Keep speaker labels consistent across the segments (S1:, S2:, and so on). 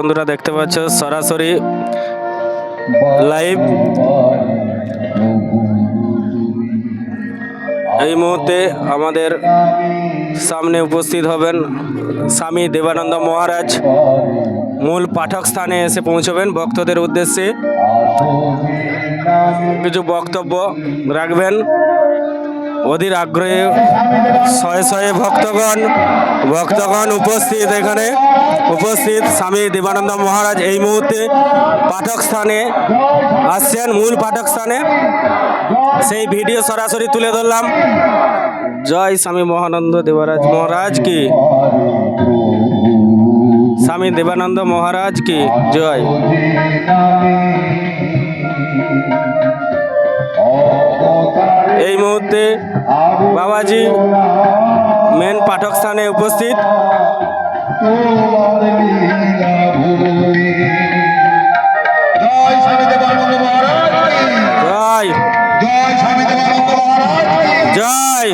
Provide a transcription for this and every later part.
S1: বন্ধুরা দেখতে পাচ্ছ, সরাসরি লাইভ এই মুহূর্তে আমাদের সামনে উপস্থিত হবেন স্বামী দেবানন্দ মহারাজ। মূল পাঠক স্থানে এসে পৌঁছবেন ভক্তদের উদ্দেশ্যে। কিছু বক্তব্য রাখবেন। অধীর আগ্রহে শয়ে শয়ে ভক্তগণ ভক্তগণ উপস্থিত এখানে। উপস্থিত স্বামী দেবানন্দ মহারাজ এই মুহূর্তে পাঠক স্থানে আসছেন, মূল পাঠক স্থানে। সেই ভিডিও সরাসরি তুলে ধরলাম। জয় স্বামী মহানন্দ দেবরাজ মহারাজ কি? স্বামী দেবানন্দ মহারাজ কি? জয়। মুহূর্তে বাবাজি মেন পাঠক স্থানে উপস্থিত।
S2: জয়?
S1: জয়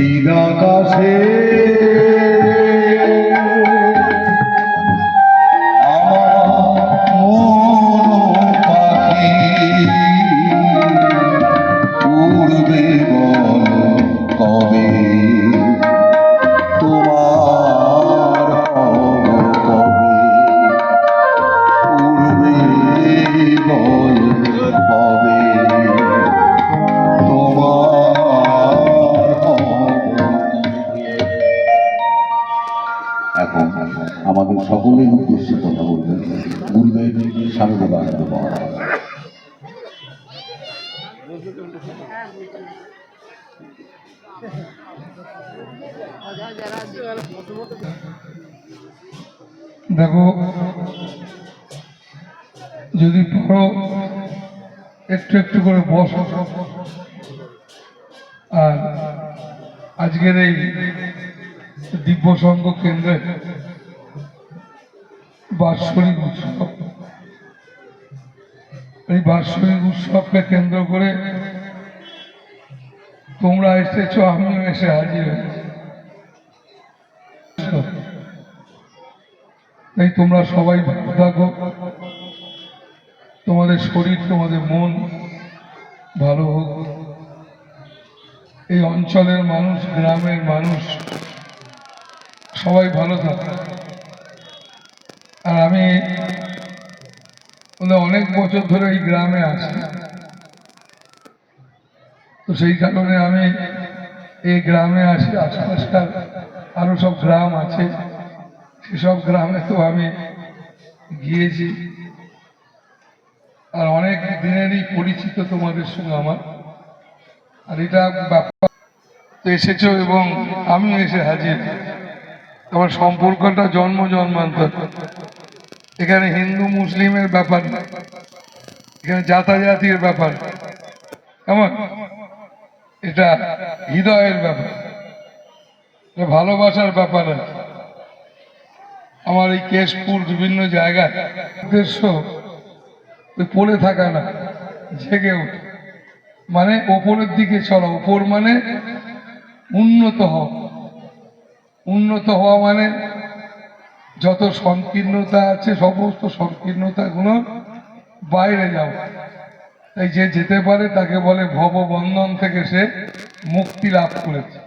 S2: চিদাকাশে সকলের উদ্দেশ্যে কথা বলবেন। গুরুদেব মহারাজ
S3: দেখো, যদি পারো একটু একটু করে বসো। আর আজকের এই দিব্য সংঘ কেন্দ্রে বাৎসরিক উৎসব। এই বাৎসরিক উৎসবকে কেন্দ্র করে তোমরা এসেছ, আমিও এসে হাজির তাই তোমরা সবাই ভালো থাকো। তোমাদের শরীর, তোমাদের মন ভালো হোক। এই অঞ্চলের মানুষ, গ্রামের মানুষ, সবাই ভালো থাকে। আর আমি অনেক বছর ধরে এই গ্রামে আছি। তো সেই কারণে আমি এই গ্রামে আসি আশপাশকার আরও সব গ্রাম আছে। সেসব গ্রামে তো আমি গিয়েছি। আর অনেক দিনেরই পরিচিত তোমাদের সঙ্গে আমার। আর এটা ব্যাপার তো এসেছ এবং আমিও এসে হাজির। আমার সম্পর্কটা জন্ম জন্মান্তর। এখানে হিন্দু মুসলিমের ব্যাপার না। এখানে জাতাজাতির ব্যাপার কেমন? এটা হৃদয়ের ব্যাপার। ভালোবাসার ব্যাপার আছে আমার এই কেশপুর বিভিন্ন জায়গায় উদ্দেশ্য পড়ে থাকা না, জেগে ওঠে। মানে ওপরের দিকে চলা, ওপর মানে উন্নত হওয়া। উন্নত হওয়া মানে যত সংকীর্ণতা আছে, সমস্ত সংকীর্ণতাগুলো বাইরে যাওয়া তাই যে যেতে পারে, তাকে বলে ভববন্ধন থেকে সে মুক্তি লাভ করেছে।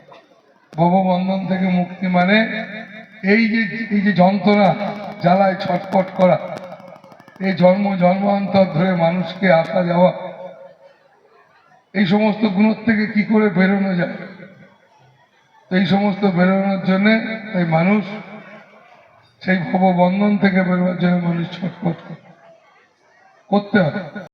S3: ভববন্ধন থেকে মুক্তি মানে এই যে এই যে যন্ত্রণা জ্বালায় ছটপট করা, এই জন্ম, জন্মান্তর ধরে মানুষকে আসা যাওয়া, এই সমস্ত গুণর থেকে কি করে বেরোনো যায়? এই সমস্ত বেরোনোর জন্যে এই মানুষ সেই ভববন্ধন থেকে বেরোবার জন্য মানুষ ছটফট করে করতে হয়